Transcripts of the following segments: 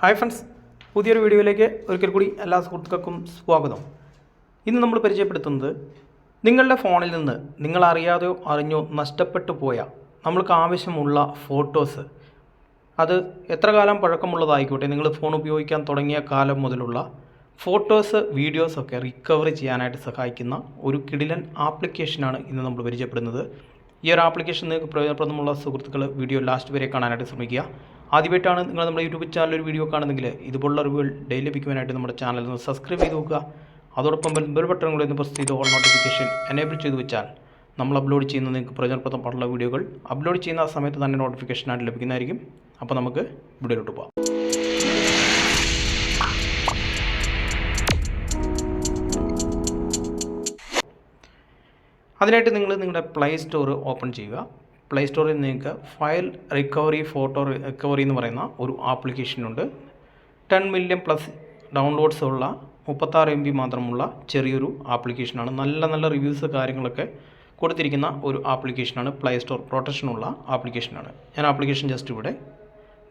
Hi friends പുതിയൊരു വീഡിയോയിലേക്ക് ഒരിക്കൽ കൂടി എല്ലാ സുഹൃത്തുക്കൾക്കും സ്വാഗതം. ഇന്ന് നമ്മൾ പരിചയപ്പെടുത്തുന്നത് നിങ്ങളുടെ ഫോണിൽ നിന്ന് നിങ്ങൾ അറിയാതെയോ അറിഞ്ഞോ നഷ്ടപ്പെട്ടു പോയ നമ്മൾക്ക് ആവശ്യമുള്ള ഫോട്ടോസ് അത് എത്ര കാലം പഴക്കമുള്ളതായിക്കോട്ടെ നിങ്ങൾ ഫോൺ ഉപയോഗിക്കാൻ തുടങ്ങിയ കാലം മുതലുള്ള ഫോട്ടോസ് വീഡിയോസൊക്കെ റിക്കവർ ചെയ്യാനായിട്ട് സഹായിക്കുന്ന ഒരു കിടിലൻ ആപ്ലിക്കേഷനാണ് ഇന്ന് നമ്മൾ പരിചയപ്പെടുന്നത്. ഈ ഒരു ആപ്ലിക്കേഷൻ നിങ്ങൾക്ക് പ്രയോജനപ്രദമുള്ള സുഹൃത്തുക്കൾ വീഡിയോ ലാസ്റ്റ് വരെ കാണാനായിട്ട് ശ്രമിക്കുക. ആദ്യമായിട്ടാണ് നിങ്ങൾ നമ്മുടെ യൂട്യൂബ് ചാനൽ ഒരു വീഡിയോ കാണുന്നെങ്കിൽ ഇതുപോലുള്ള അറിവുകൾ ഡെയിലി ലഭിക്കുവാനായിട്ട് നമ്മുടെ ചാനൽ ഒന്ന് സബ്സ്ക്രൈബ് ചെയ്ത് നോക്കുക. അതോടൊപ്പം ബെൽ ബട്ടൺ കൂടി ഒന്ന് പ്രസ് ചെയ്ത് ഓൾ നോട്ടിഫിക്കേഷൻ എനേബിൾ ചെയ്ത് വെച്ചാൽ നമ്മൾ അപ്ലോഡ് ചെയ്യുന്ന നിങ്ങൾക്ക് പ്രയോജനപ്രദമായിട്ടുള്ള വീഡിയോകൾ അപ്ലോഡ് ചെയ്യുന്ന ആ സമയത്ത് തന്നെ നോട്ടിഫിക്കേഷനായിട്ട് ലഭിക്കുന്നതായിരിക്കും. അപ്പോൾ നമുക്ക് വീഡിയോയിലോട്ട് പോകാം അതിനായിട്ട് നിങ്ങൾ നിങ്ങളുടെ പ്ലേ സ്റ്റോർ ഓപ്പൺ ചെയ്യുക. പ്ലേ സ്റ്റോറിൽ നിങ്ങൾക്ക് ഫയൽ റിക്കവറി ഫോട്ടോ റിക്കവറി എന്ന് പറയുന്ന ഒരു ആപ്ലിക്കേഷൻ ഉണ്ട്. ടെൻ മില്യൺ പ്ലസ് ഡൗൺലോഡ്സ് ഉള്ള മുപ്പത്താറ് എം ബി മാത്രമുള്ള ചെറിയൊരു ആപ്ലിക്കേഷനാണ് നല്ല നല്ല റിവ്യൂസ് കാര്യങ്ങളൊക്കെ കൊടുത്തിരിക്കുന്ന ഒരു ആപ്ലിക്കേഷനാണ് പ്ലേ സ്റ്റോർ പ്രൊട്ടക്ഷനുള്ള ആപ്ലിക്കേഷനാണ് ഞാൻ ആപ്ലിക്കേഷൻ ജസ്റ്റ് ഇവിടെ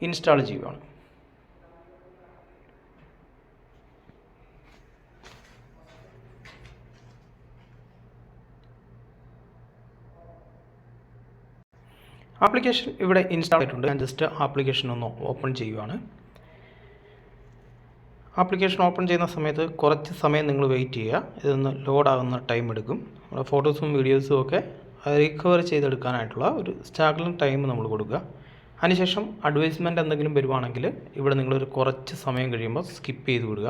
ഇൻസ്റ്റാൾ ചെയ്യുകയാണ് ആപ്ലിക്കേഷൻ ഇവിടെ ഇൻസ്റ്റാൾ ആയിട്ടുണ്ട് ഞാൻ ജസ്റ്റ് ആപ്ലിക്കേഷൻ ഒന്ന് ഓപ്പൺ ചെയ്യുവാണ്. ആപ്ലിക്കേഷൻ ഓപ്പൺ ചെയ്യുന്ന സമയത്ത് കുറച്ച് സമയം നിങ്ങൾ വെയിറ്റ് ചെയ്യുക. ഇതൊന്ന് ലോഡാകുന്ന ടൈം എടുക്കും. നമ്മുടെ ഫോട്ടോസും വീഡിയോസും ഒക്കെ റിക്കവർ ചെയ്തെടുക്കാനായിട്ടുള്ള ഒരു സ്റ്റാഗ്ലിംഗ് ടൈം നമ്മൾ കൊടുക്കുക. അതിനുശേഷം അഡ്വൈസ്മെന്റ് എന്തെങ്കിലും വരുവാണെങ്കിൽ ഇവിടെ നിങ്ങളൊരു കുറച്ച് സമയം കഴിയുമ്പോൾ സ്കിപ്പ് ചെയ്ത് വിടുക.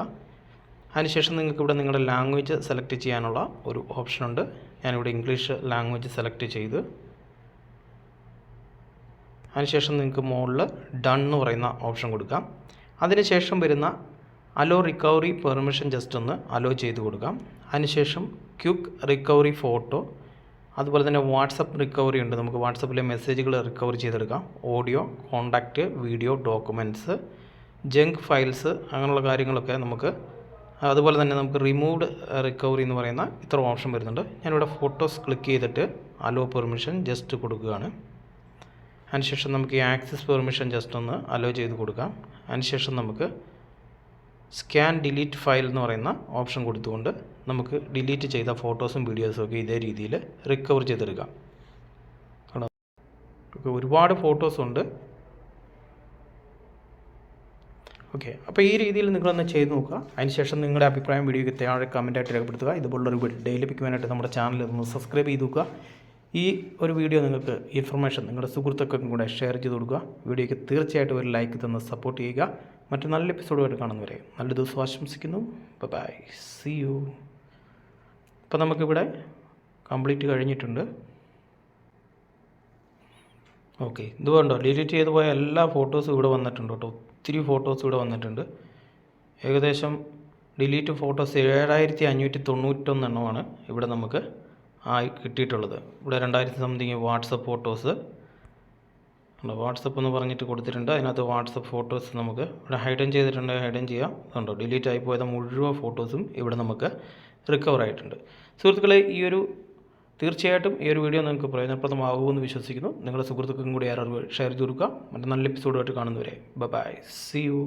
അതിനുശേഷം നിങ്ങൾക്ക് ഇവിടെ നിങ്ങളുടെ ലാംഗ്വേജ് സെലക്ട് ചെയ്യാനുള്ള ഒരു ഓപ്ഷനുണ്ട് ഞാനിവിടെ ഇംഗ്ലീഷ് ലാംഗ്വേജ് സെലക്ട് ചെയ്ത് അതിനുശേഷം നിങ്ങൾക്ക് മുകളിൽ ഡൺ എന്ന് പറയുന്ന ഓപ്ഷൻ കൊടുക്കാം. അതിനുശേഷം വരുന്ന അലോ റിക്കവറി പെർമിഷൻ ജസ്റ്റ് ഒന്ന് അലോ ചെയ്ത് കൊടുക്കാം. അതിനുശേഷം ക്യുക്ക് റിക്കവറി ഫോട്ടോ അതുപോലെ തന്നെ വാട്സപ്പ് റിക്കവറി ഉണ്ട്. നമുക്ക് വാട്സപ്പിലെ മെസ്സേജുകൾ റിക്കവർ ചെയ്തെടുക്കാം. Audio contact video documents junk files അങ്ങനെയുള്ള കാര്യങ്ങളൊക്കെ നമുക്ക് അതുപോലെ തന്നെ നമുക്ക് റിമൂവ്ഡ് റിക്കവറി എന്ന് പറയുന്ന ഇത്ര ഓപ്ഷൻ വരുന്നുണ്ട്. ഞാനിവിടെ ഫോട്ടോസ് ക്ലിക്ക് ചെയ്തിട്ട് അലോ പെർമിഷൻ ജസ്റ്റ് കൊടുക്കുകയാണ്. അതിനുശേഷം നമുക്ക് ഈ ആക്സസ് പെർമിഷൻ ജസ്റ്റ് ഒന്ന് അലോ ചെയ്ത് കൊടുക്കാം. അതിനുശേഷം നമുക്ക് സ്കാൻ ഡിലീറ്റ് ഫയൽ എന്ന് പറയുന്ന ഓപ്ഷൻ കൊടുത്തുകൊണ്ട് നമുക്ക് ഡിലീറ്റ് ചെയ്ത ഫോട്ടോസും വീഡിയോസും ഒക്കെ ഇതേ രീതിയിൽ റിക്കവർ ചെയ്തെടുക്കാം. ഓക്കെ ഒരുപാട് ഫോട്ടോസ് ഉണ്ട്. ഓക്കെ അപ്പോൾ ഈ രീതിയിൽ നിങ്ങളൊന്ന് ചെയ്ത് നോക്കുക. അതിനുശേഷം നിങ്ങളുടെ അഭിപ്രായം വീഡിയോയ്ക്ക് താഴെ കമന്റായിട്ട് രേഖപ്പെടുത്തുക. ഇതുപോലുള്ള ഒരു ഡെയിലി പിക്കുവാനായിട്ട് നമ്മുടെ ചാനൽ ഒന്ന് സബ്സ്ക്രൈബ് ചെയ്ത് നോക്കുക. ഈ ഒരു വീഡിയോ നിങ്ങൾക്ക് ഇൻഫർമേഷൻ നിങ്ങളുടെ സുഹൃത്തുക്കൾക്കും കൂടെ ഷെയർ ചെയ്ത് കൊടുക്കുക. വീഡിയോയ്ക്ക് തീർച്ചയായിട്ടും ഒരു ലൈക്ക് തന്ന് സപ്പോർട്ട് ചെയ്യുക. മറ്റു നല്ല എപ്പിസോഡുമായിട്ട് കാണുന്നവരെ നല്ല ദിവസം ആശംസിക്കുന്നു. ബൈ സി യു അപ്പോൾ നമുക്കിവിടെ കംപ്ലീറ്റ് കഴിഞ്ഞിട്ടുണ്ട്. ഓക്കെ ഇത് വേണ്ടോ ഡിലീറ്റ് ചെയ്ത് പോയ എല്ലാ ഫോട്ടോസും ഇവിടെ വന്നിട്ടുണ്ട് കേട്ടോ. ഒത്തിരി ഫോട്ടോസ് ഇവിടെ വന്നിട്ടുണ്ട്. ഏകദേശം ഡിലീറ്റ് ഫോട്ടോസ് ഏഴായിരത്തി അഞ്ഞൂറ്റി തൊണ്ണൂറ്റൊന്നെണ്ണമാണ് ഇവിടെ നമുക്ക് ആയി കിട്ടിയിട്ടുള്ളത്. ഇവിടെ രണ്ടായിരത്തി സംതിങ് വാട്സപ്പ് ഫോട്ടോസ്. വാട്സപ്പ് എന്ന് പറഞ്ഞിട്ട് കൊടുത്തിട്ടുണ്ട്. അതിനകത്ത് വാട്സപ്പ് ഫോട്ടോസ് നമുക്ക് ഇവിടെ ഹൈഡൻ ചെയ്തിട്ടുണ്ട്. ഹൈഡൻ ചെയ്യാം. അതുണ്ടോ ഡിലീറ്റ് ആയി പോയത് മുഴുവൻ ഫോട്ടോസും ഇവിടെ നമുക്ക് റിക്കവർ ആയിട്ടുണ്ട്. സുഹൃത്തുക്കളെ ഈ ഒരു തീർച്ചയായിട്ടും ഈ ഒരു വീഡിയോ നിങ്ങൾക്ക് പ്രയോജനപ്രദമാകുമെന്ന് വിശ്വസിക്കുന്നു. നിങ്ങളുടെ സുഹൃത്തുക്കൾക്കും കൂടി അറിവ് ഷെയർ ചെയ്ത് കൊടുക്കുക മറ്റു നല്ല എപ്പിസോഡുമായിട്ട് കാണുന്നവരെ. By C U